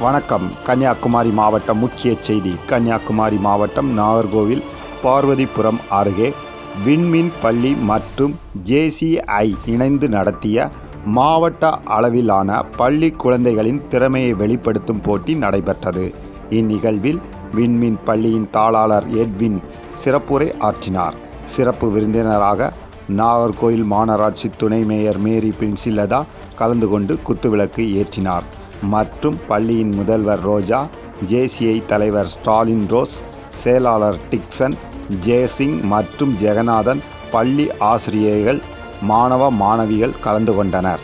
வணக்கம். கன்னியாகுமரி மாவட்டம் முக்கிய செய்தி. கன்னியாகுமரி மாவட்டம் நாகர்கோவில் பார்வதிபுரம் அருகே விண்மீன் பள்ளி மற்றும் ஜேசிஐ இணைந்து நடத்திய மாவட்ட அளவிலான பள்ளி குழந்தைகளின் திறமையை வெளிப்படுத்தும் போட்டி நடைபெற்றது. இந்நிகழ்வில் விண்மீன் பள்ளியின் தாளாளர் எட்வின் சிறப்புரை ஆற்றினார். சிறப்பு விருந்தினராக நாகர்கோயில் மாநகராட்சி துணை மேயர் மேரி பிரின்சிலதா கலந்து கொண்டு குத்துவிளக்கு ஏற்றினார். மற்றும் பள்ளியின் முதல்வர் ரோஜா ஜேசிஐ தலைவர் ஸ்டாலின் ரோஸ் செயலாளர் டிக்சன் ஜெயசிங் மற்றும் ஜெகநாதன் பள்ளி ஆசிரியர்கள் மாணவ மாணவிகள் கலந்து கொண்டனர்.